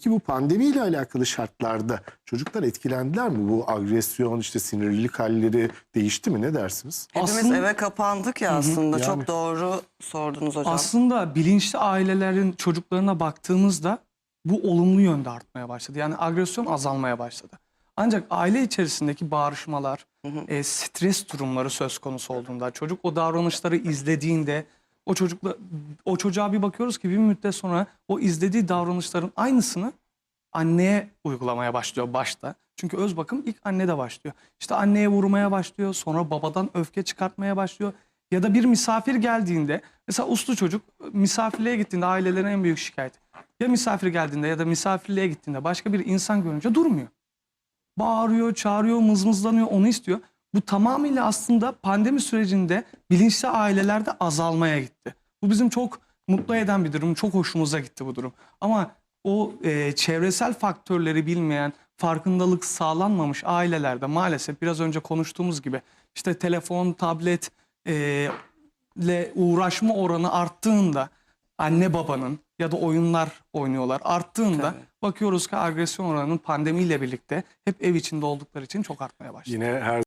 Ki bu pandemiyle alakalı şartlarda çocuklar etkilendiler mi? Bu agresyon, işte sinirlilik halleri değişti mi? Ne dersiniz? Hepimiz Aslında- eve kapandık ya aslında. Yani. Çok doğru sordunuz hocam. Aslında bilinçli ailelerin çocuklarına baktığımızda bu olumlu yönde artmaya başladı. Yani agresyon azalmaya başladı. Ancak aile içerisindeki bağırışmalar, e, stres durumları söz konusu olduğunda, çocuk o davranışları izlediğinde, o çocukla o çocuğa bir bakıyoruz ki bir müddet sonra o izlediği davranışların aynısını anneye uygulamaya başlıyor başta. Çünkü öz bakım ilk annede başlıyor. İşte anneye vurmaya başlıyor, sonra babadan öfke çıkartmaya başlıyor. Ya da bir misafir geldiğinde, mesela uslu çocuk misafirliğe gittiğinde ailelerin en büyük şikayeti. Ya misafir geldiğinde ya da misafirliğe gittiğinde başka bir insan görünce durmuyor. Bağırıyor, çağırıyor, mızmızlanıyor, onu istiyor. Bu tamamıyla aslında pandemi sürecinde bilinçli ailelerde azalmaya gitti. Bu bizim çok mutlu eden bir durum, çok hoşumuza gitti bu durum. Ama o e, çevresel faktörleri bilmeyen, farkındalık sağlanmamış ailelerde maalesef biraz önce konuştuğumuz gibi işte telefon, tablet e, ile uğraşma oranı arttığında anne babanın ya da oyunlar oynuyorlar arttığında Tabii. bakıyoruz ki agresyon oranının pandemiyle birlikte hep ev içinde oldukları için çok artmaya başladı. Yine her